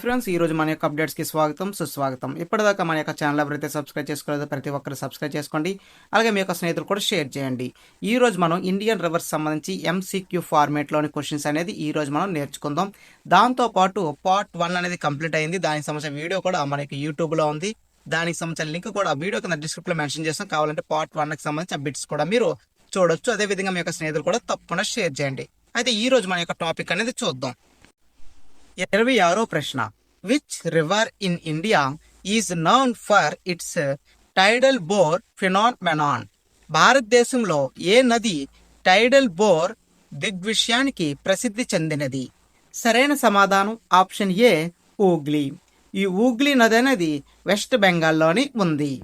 Friends ఈ రోజు మన యొక్క అప్డేట్స్కి స్వాగతం సుస్వాగతం. ఇప్పటిదాకా మన యొక్క ఛానల్ ఎవరైతే సబ్స్క్రైబ్ చేసుకోలేదో ప్రతి ఒక్కరు సబ్స్క్రైబ్ చేసుకోండి. అలాగే మీ యొక్క స్నేహితులు కూడా షేర్ చేయండి. ఈ రోజు మనం ఇండియన్ రివర్స్ సంబంధించి ఎంసీక్యూ ఫార్మేట్లోని క్వశ్చన్స్ అనేది ఈ రోజు మనం నేర్చుకుందాం. దాంతో పాటు పార్ట్ వన్ అనేది కంప్లీట్ అయింది. దానికి సంబంధించిన వీడియో కూడా మన యొక్క యూట్యూబ్లో ఉంది. దానికి సంబంధించిన లింక్ కూడా వీడియో కింద డిస్క్రిప్షన్లో మెన్షన్ చేస్తాం. కావాలంటే పార్ట్ వన్కి సంబంధించిన బిట్స్ కూడా మీరు చూడొచ్చు. అదే విధంగా మీ యొక్క స్నేహితులు కూడా తప్పకుండా షేర్ చేయండి. అయితే ఈ రోజు మన యొక్క టాపిక్ అనేది చూద్దాం. ఇరవై ఆరో ప్రశ్న. Which river in India is known for its tidal bore phenomenon భారతదేశంలో ఏ నది టైడల్ బోర్ దిగ్విషయానికి ప్రసిద్ధి చెందినది? సరైన సమాధానం ఆప్షన్ ఏ ఊగ్లీ. ఈ ఊగ్లీ నది అనేది వెస్ట్ బెంగాల్లోని ఉంది.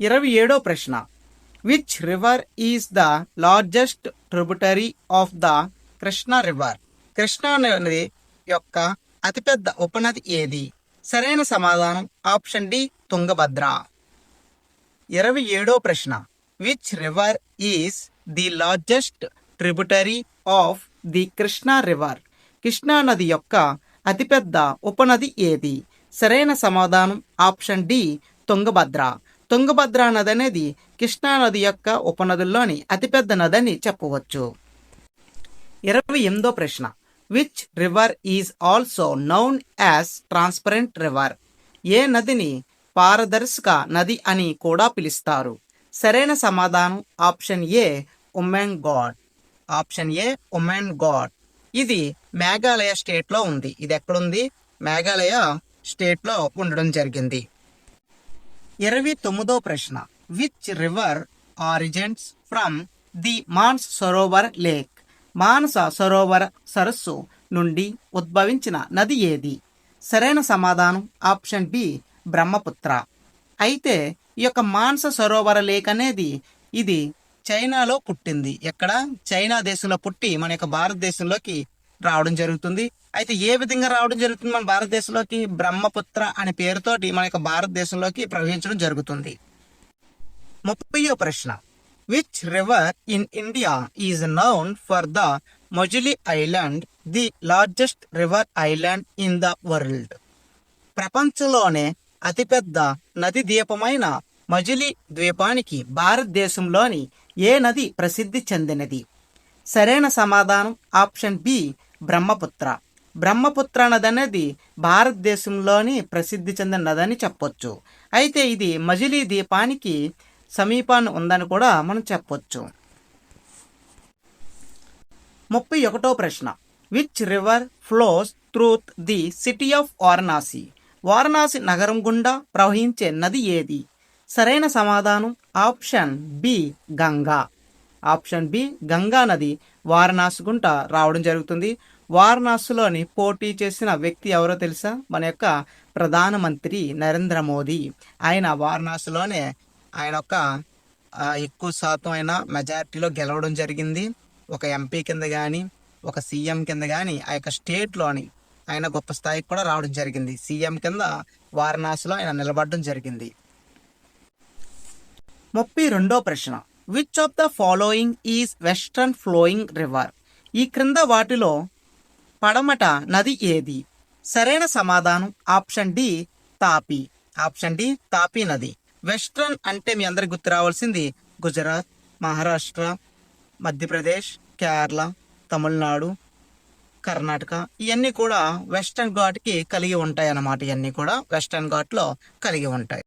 ఇరవై ఏడో ప్రశ్న. Which river is the largest tributary of the Krishna river Krishna నది యొక్క అతిపెద్ద ఉపనది ఏది? సరైన సమాధానం ఆప్షన్ డి తుంగభద్ర. ఇరవై ఏడో ప్రశ్న. Which river is the largest tributary of the Krishna river Krishna నది యొక్క అతిపెద్ద ఉపనది ఏది? సరైన సమాధానం ఆప్షన్ డి తుంగభద్ర. తుంగభద్ర నది అనేది కృష్ణా నది యొక్క ఉపనదుల్లోని అతిపెద్ద నది అని చెప్పవచ్చు. ఇరవై ఎనిమిదో ప్రశ్న. Which river is also known as transparent river ఏ నదిని పారదర్శక నది అని కూడా పిలుస్తారు. సరైన సమాధానం option A Umngot option A Umngot ఇది మేఘాలయ స్టేట్లో ఉంది. ఇది ఎక్కడుంది? మేఘాలయ స్టేట్లో ఉండడం జరిగింది. ఇరవై తొమ్మిదో ప్రశ్న. Which river originates from the Manas Sarovar lake Manasa Sarovar సరస్సు నుండి ఉద్భవించిన నది ఏది? సరైన సమాధానం ఆప్షన్ బి బ్రహ్మపుత్ర. అయితే ఈ యొక్క మానస సరోవర లేక్ అనేది ఇది చైనాలో పుట్టింది. ఎక్కడ? చైనా దేశంలో పుట్టి మన యొక్క భారతదేశంలోకి రావడం జరుగుతుంది. అయితే ఏ విధంగా రావడం జరుగుతుంది మన భారతదేశంలోకి? బ్రహ్మపుత్ర అనే పేరుతోటి మన యొక్క భారతదేశంలోకి ప్రవహించడం జరుగుతుంది. ముప్పయో ప్రశ్న. Which river in India is known for the Majuli island the largest river island in the world ప్రపంచంలోనే అతిపెద్ద నది ద్వీపమైన మజిలీ ద్వీపానికి భారతదేశంలోని ఏ నది ప్రసిద్ధి చెందినది? సరైన సమాధానం ఆప్షన్ బి బ్రహ్మపుత్ర. బ్రహ్మపుత్ర నది అనేది భారతదేశంలోని ప్రసిద్ధి చెందిన నదని చెప్పొచ్చు. అయితే ఇది మజిలీ ద్వీపానికి సమీపాన్ని ఉందని కూడా మనం చెప్పొచ్చు. ముప్పై ఒకటో ప్రశ్న. Which river flows through the city of Varanasi Varanasi నగరం గుండా ప్రవహించే నది ఏది? సరైన సమాధానం? Option B Ganga. Option B Ganga నది. వారణాసి గుంట రావడం జరుగుతుంది. వారణాసిలోని పోటీ చేసిన వ్యక్తి ఎవరో తెలుసా? మన యొక్క ప్రధానమంత్రి నరేంద్ర మోదీ. ఆయన వారణాసిలోనే ఆయన ఒక ఎక్కువ శాతం అయిన మెజారిటీలో గెలవడం జరిగింది. ఒక ఎంపీ కింద కానీ ఒక సీఎం కింద కానీ ఆ యొక్క స్టేట్లోని ఆయన గొప్ప స్థాయికి కూడా రావడం జరిగింది. సీఎం కింద వారణాసిలో ఆయన నిలబడడం జరిగింది. ముప్పై రెండో ప్రశ్న. Which of the following is western flowing river ఈ క్రింద వాటిలో పడమట నది ఏది? సరైన సమాధానం option D Tapi. Option D Tapi నది. వెస్ట్రన్ అంటే మీ అందరికి గుర్తు రావాల్సింది గుజరాత్ మహారాష్ట్ర మధ్యప్రదేశ్ కేరళ తమిళనాడు కర్ణాటక. ఇవన్నీ కూడా వెస్టర్న్ ఘాట్కి కలిగి ఉంటాయి అన్నమాట ఇవన్నీ కూడా వెస్టర్న్ ఘాట్లో కలిగి ఉంటాయి.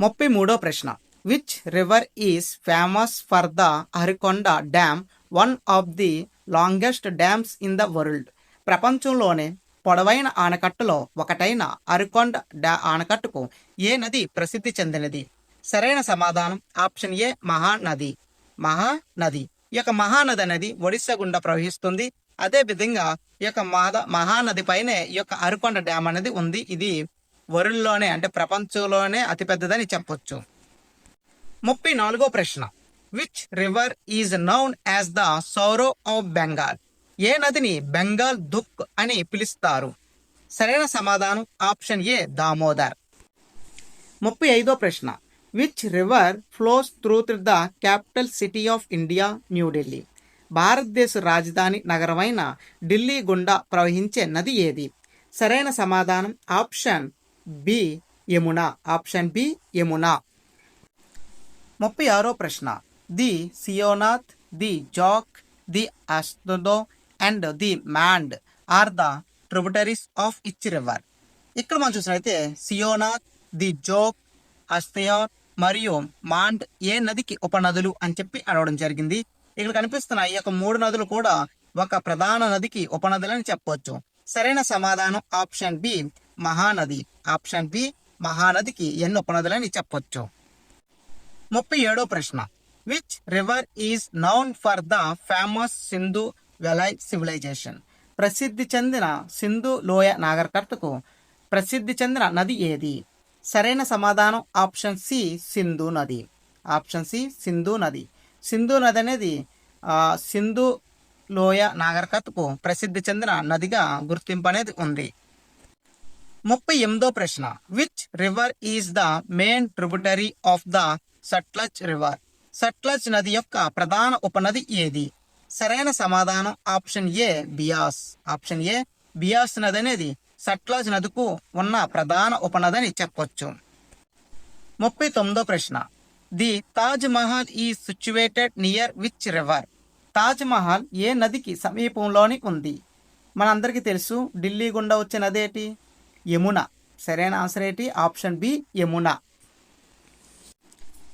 ముప్పై మూడో ప్రశ్న. Which river is famous for the Hirakud dam one of the longest dams in the world ప్రపంచంలోనే పొడవైన ఆనకట్టులో ఒకటైన అరికొండ డా ఆనకట్టుకు ఏ నది ప్రసిద్ధి చెందినది? సరైన సమాధానం ఆప్షన్ ఏ మహానది. మహానది. ఈ యొక్క మహానది అనేది ఒడిశా గుండా ప్రవహిస్తుంది. అదే విధంగా ఈ యొక్క మాద మహానది పైనే ఈ యొక్క అరికొండ డ్యామ్ అనేది ఉంది. ఇది వరల్డ్లోనే అంటే ప్రపంచంలోనే అతిపెద్దదని చెప్పొచ్చు. ముప్పై నాలుగో ప్రశ్న. Which river is known as the sorrow of Bengal ఏ నదిని బెంగాల్ దుక్ అని పిలుస్తారు? సరైన సమాధానం ఆప్షన్ ఏ దామోదర్. ముప్పై ఐదో ప్రశ్న. Which river flows through the capital city of India New Delhi భారతదేశ రాజధాని నగరమైన ఢిల్లీ గుండా ప్రవహించే నది ఏది? సరైన సమాధానం option B Yamuna. Option B Yamuna. ముప్పై ఆరో ప్రశ్న. The Seonath the Jonk the Hasdeo and the Mand are the tributaries of which river ఇక్కడ మనం చూసినట్లయితే సియోనా ది జోక్ అస్తయోర్ మరియు మాండ్ ఏ నదికి ఉపనదులు అని చెప్పి అడగడం జరిగింది. ఇక్కడ కనిపిస్తున్న ఈ యొక్క మూడు నదులు కూడా ఒక ప్రధాన నదికి ఉపనదులని చెప్పవచ్చు సరైన సమాధానం option B Mahanadi. Option B మహానదికి ఎన్ని ఉపనదులని చెప్పవచ్చు ముప్పై ఏడో ప్రశ్న. Which river is known for the famous Sindhu valley civilization. ప్రసిద్ధి చెందిన సింధు లోయ నాగరికతకు ప్రసిద్ధి చెందిన నది ఏది? సరైన సమాధానం ఆప్షన్ సి సింధు నది. ఆప్షన్ సి సింధు నది. సింధు నది అనేది సింధు లోయ నాగరికతకు ప్రసిద్ధి చెందిన నదిగా గుర్తింపు అనేది ఉంది. ముప్పై ఎనిమిదో ప్రశ్న. Which river is the main tributary of the Sutlej river Sutlej నది యొక్క ప్రధాన ఉపనది ఏది? సరైన సమాధానం. Option A Beas. Option A Beas నది అనేది సట్లాజ్ నదికు ఉన్న ప్రధాన ఉపనది అని చెప్పొచ్చు. ముప్పై తొమ్మిదో ప్రశ్న. The Taj Mahal is situated near which river. Taj Mahal ఏ నదికి సమీపంలోని ఉంది? మనందరికీ తెలుసు ఢిల్లీ గుండా వచ్చే నది ఏంటి యమున. సరైన ఆన్సర్ ఏంటి? Option B Yamuna.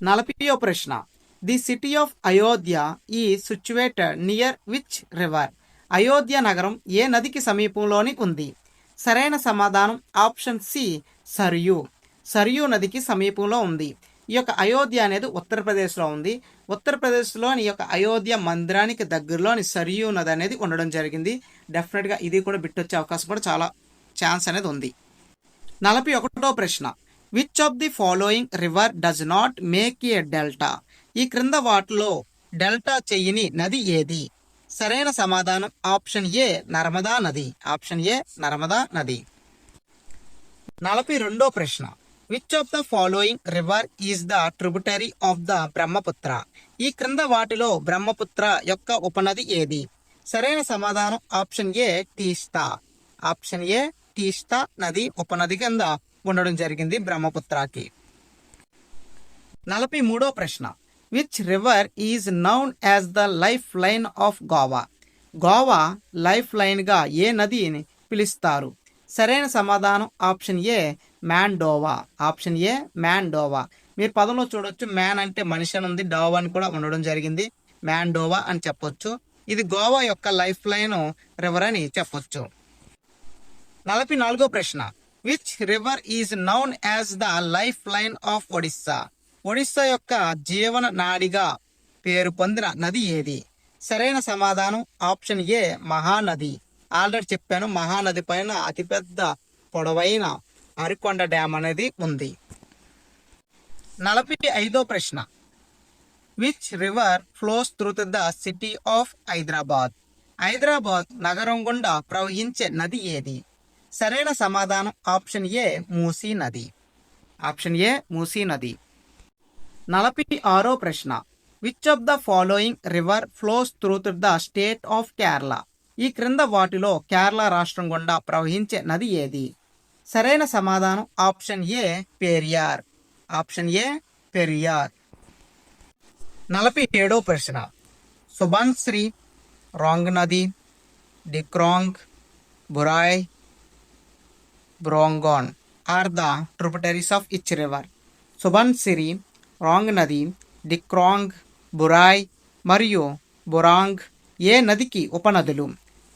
నలభైయో ప్రశ్న. The city of Ayodhya is situated near which river Ayodhya నగరం ఏ నదికి సమీపంలోని ఉంది? సరైన సమాధానం ఆప్షన్ సి సరియు సరియు నదికి సమీపంలో ఉంది. ఈ యొక్క అయోధ్య అనేది ఉత్తరప్రదేశ్లో ఉంది. ఉత్తరప్రదేశ్లోని యొక్క అయోధ్య మందిరానికి దగ్గరలోని సరియు నది అనేది ఉండడం జరిగింది. డెఫినెట్గా ఇది కూడా బిట్టొచ్చే అవకాశం కూడా చాలా ఛాన్స్ అనేది ఉంది. నలభై ఒకటో ప్రశ్న. Which of the following river does not make a delta ఈ క్రింద వాటిలో డెల్టా చెయ్యని నది ఏది? సరైన సమాధానం ఆప్షన్ ఏ నర్మదా నది. ఆప్షన్ ఏ నర్మదా నది. నలభై రెండో ప్రశ్న. Which of the following river is the tributary of the Brahmaputra ఈ క్రింద వాటిలో బ్రహ్మపుత్ర యొక్క ఉపనది ఏది? సరైన సమాధానం ఆప్షన్ ఏ టీస్తా ఆప్షన్ ఏ టీస్తా నది ఉపనది కింద ఉండడం జరిగింది బ్రహ్మపుత్రకి నలభై మూడో ప్రశ్న. Which river is known as the life line of Goa Goa life లైన్గా ఏ నదిని పిలుస్తారు? సరైన సమాధానం ఆప్షన్ ఏ మ్యాండోవా ఆప్షన్ ఏ మ్యాండోవా మీరు పదంలో చూడొచ్చు మ్యాన్ అంటే మనిషి అని ఉంది డోవా అని కూడా ఉండడం జరిగింది మ్యాండోవా అని చెప్పొచ్చు. ఇది గోవా యొక్క లైఫ్ లైన్ రివర్ అని చెప్పొచ్చు. నలభై నాలుగో ప్రశ్న. Which river is known as the life line of Odisha Odisha యొక్క జీవన నాడిగా పేరు పొందిన నది ఏది? సరైన సమాధానం ఆప్షన్ ఏ మహానది. ఆల్రెడీ చెప్పాను మహానది పైన అతిపెద్ద పొడవైన అరికొండ డ్యామ్ అనేది ఉంది. నలభై ఐదో ప్రశ్న. Which river flows through the city of Hyderabad Hyderabad నగరం గుండా ప్రవహించే నది ఏది? సరైన సమాధానం ఆప్షన్ ఏ మూసీ నది. ఆప్షన్ ఏ మూసీ నది. నలభై ఆరో ప్రశ్న. Which of the following river flows through the state of Kerala ఈ క్రింద వాటిలో కేరళ రాష్ట్రం గుండా ప్రవహించే నది ఏది? సరైన సమాధానం option A Periyar. Option A Periyar. నలభై ఏడో ప్రశ్న. Subansiri Ranganadi Dikrong Burai Borgang are the tributaries of which river Subansiri Ranganadi Dikrong Burai మరియు బురాంగ్ ఏ నదికి ఉపనదులు?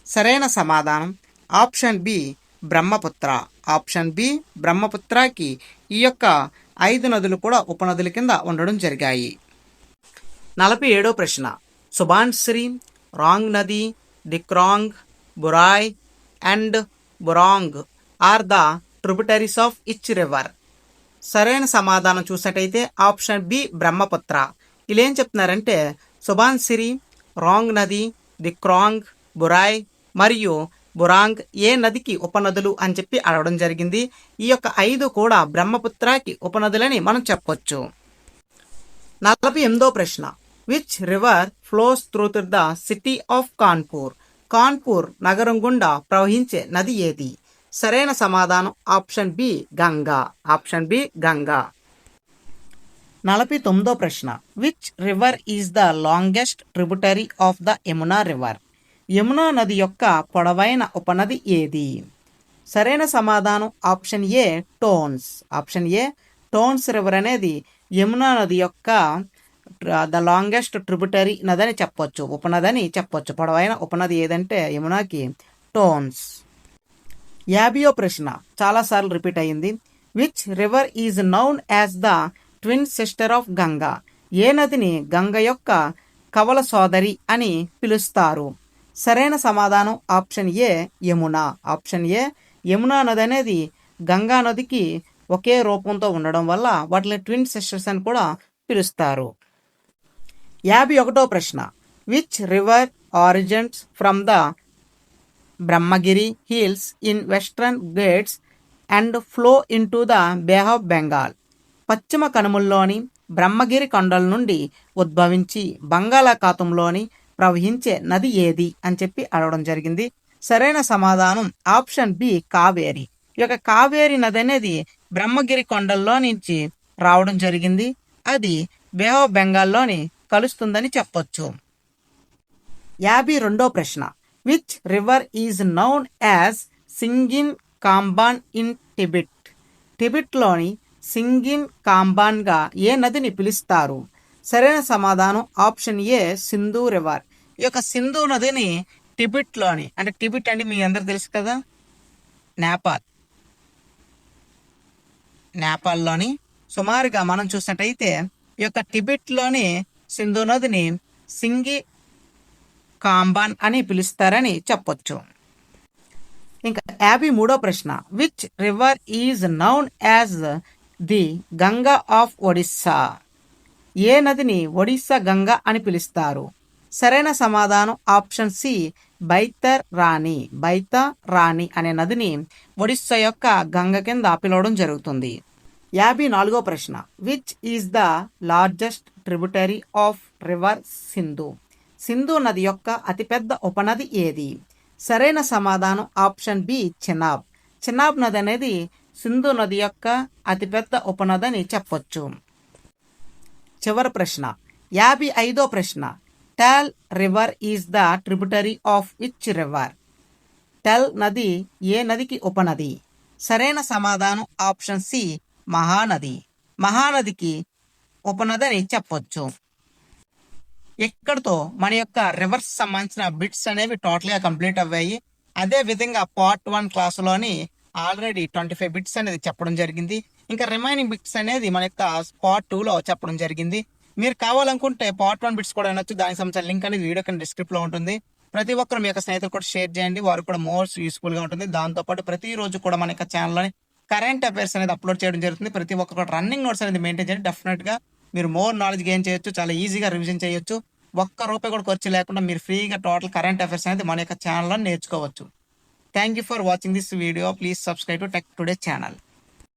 సరైన సమాధానం option B Brahmaputra. Option B బ్రహ్మపుత్రకి ఈ యొక్క ఐదు నదులు కూడా ఉపనదుల కింద ఉండడం జరిగాయి. నలభై ఏడో ప్రశ్న. Subansiri Ranganadi Dikrong Burai and Borgang are the tributaries of which river. సరైన సమాధానం చూసినట్టయితే ఆప్షన్ బి బ్రహ్మపుత్ర. ఇలా ఏం చెప్తున్నారంటే సుబాన్సిరి రాంగ్ నది ది క్రాంగ్ బురాయ్ మరియు బురాంగ్ ఏ నదికి ఉపనదులు అని చెప్పి అడగడం జరిగింది. ఈ యొక్క ఐదు కూడా బ్రహ్మపుత్రకి ఉపనదులని మనం చెప్పొచ్చు. నలభై ఎనిమిదో ప్రశ్న. Which river flows through the city of Kanpur? Kanpur నగరం గుండా ప్రవహించే నది ఏది? సరైన సమాధానం. Option B Ganga. Option B Ganga. నలభై తొమ్మిదో ప్రశ్న. Which river is the longest tributary of the Yamuna river Yamuna నది యొక్క పొడవైన ఉపనది ఏది? సరైన సమాధానం. Option A Tons. Option A Tons river అనేది యమునా నది యొక్క ద లాంగెస్ట్ ట్రిబ్యూటరీ నదని చెప్పొచ్చు. ఉపనదని చెప్పొచ్చు. పొడవైన ఉపనది ఏదంటే యమునాకి టోన్స్. యాభయో ప్రశ్న చాలాసార్లు రిపీట్ అయింది which river is known as the twin sister of Ganga ఏ నదిని గంగ యొక్క కవల సోదరి అని పిలుస్తారు. సరైన సమాధానం option A Yamuna. Option A Yamuna నది అనేది గంగా నదికి ఒకే రూపంతో ఉండడం వల్ల వాటిని ట్విన్ సిస్టర్స్ అని కూడా పిలుస్తారు. యాభై ఒకటో ప్రశ్న. Which river originates from the Brahmagiri hills in western Ghats and flow into the bay of Bengal పశ్చిమ కనుమల్లోని బ్రహ్మగిరి కొండల నుండి ఉద్భవించి బంగాళాఖాతంలోని ప్రవహించే నది ఏది అని చెప్పి అడగడం జరిగింది. సరైన సమాధానం ఆప్షన్ బి కావేరి. ఈ యొక్క కావేరి నది అనేది బ్రహ్మగిరి కొండల్లో నుంచి రావడం జరిగింది. అది బే ఆఫ్ బెంగాల్లోని కలుస్తుందని చెప్పొచ్చు. యాభై రెండో ప్రశ్న. Which river is known as Singi Khamban in Tibet టిబిట్లోని సింగిన్ కాంబాన్గా ఏ నదిని పిలుస్తారు? సరైన సమాధానం ఆప్షన్ ఏ సింధు రివర్ ఈ యొక్క సింధు నదిని టిబిట్లోని అంటే టిబిట్ అంటే మీ అందరు తెలుసు కదా? నేపాల్. నేపాల్లోని సుమారుగా మనం చూసినట్టయితే ఈ యొక్క టిబెట్లోని సింధు నదిని సింగి కాంబాన్ అని పిలుస్తారని చెప్పొచ్చు. ఇంకా యాభై మూడో ప్రశ్న. Which river is known as the Ganga of Odisha ఏ నదిని ఒడిస్సా గంగా అని పిలుస్తారు? సరైన సమాధానం ఆప్షన్ సి బైతర్ రాణి. బైత రాణి అనే నదిని ఒడిస్సా యొక్క గంగ కింద పిలవడం జరుగుతుంది. యాభై నాలుగో ప్రశ్న. Which is the largest tributary of river Sindhu Sindhu నది యొక్క అతిపెద్ద ఉపనది ఏది? సరైన సమాధానం ఆప్షన్ బి చినాబ్. చినాబ్ నది అనేది సింధు నది యొక్క అతిపెద్ద ఉపనదని చెప్పొచ్చు. చివరి ప్రశ్న. యాభై ఐదో ప్రశ్న. Tel river is the tributary of which river? Tel నది ఏ నదికి ఉపనది? సరైన సమాధానం ఆప్షన్ సి మహానది. మహానదికి ఉపనదని చెప్పొచ్చు. ఇక్కడతో మన యొక్క రివర్స్ సంబంధించిన బిట్స్ అనేవి టోటల్గా కంప్లీట్ అయ్యాయి అదే విధంగా పార్ట్ వన్ క్లాస్లోని ఆల్రెడీ ట్వంటీ ఫైవ్ బిట్స్ అనేది చెప్పడం జరిగింది. ఇంకా రిమైనింగ్ బిట్స్ అనేది మన యొక్క పార్ట్ టూలో చెప్పడం జరిగింది. మీరు కావాలనుకుంటే పార్ట్ వన్ బిట్స్ కూడా వినొచ్చు. దానికి సంబంధించిన లింక్ అనేది వీడియో కింద డిస్క్రిప్ట్లో ఉంటుంది. ప్రతి ఒక్కరు మీ యొక్క స్నేహితులు కూడా షేర్ చేయండి. వారు కూడా మోస్ట్ యూస్ఫుల్గా ఉంటుంది. దాంతోపాటు ప్రతిరోజు కూడా మన యొక్క ఛానల్లోని కరెంట్ అఫైర్స్ అనేది అప్లోడ్ చేయడం జరుగుతుంది. ప్రతి ఒక్కరు రన్నింగ్ నోట్స్ అనేది మెయింటైన్ చేయండి. డెఫినెట్గా మీరు మోర్ నాలెడ్జ్ గెయిన్ చేయొచ్చు చాలా ఈజీగా రివిజన్ చేయొచ్చు. ఒక్క రూపాయి కూడా ఖర్చు లేకుండా మీరు ఫ్రీగా టోటల్ కరెంట్ అఫైర్స్ అనేది మన యొక్క ఛానల్లో నేర్చుకోవచ్చు. Thank you for watching this video please subscribe to Tech Today channel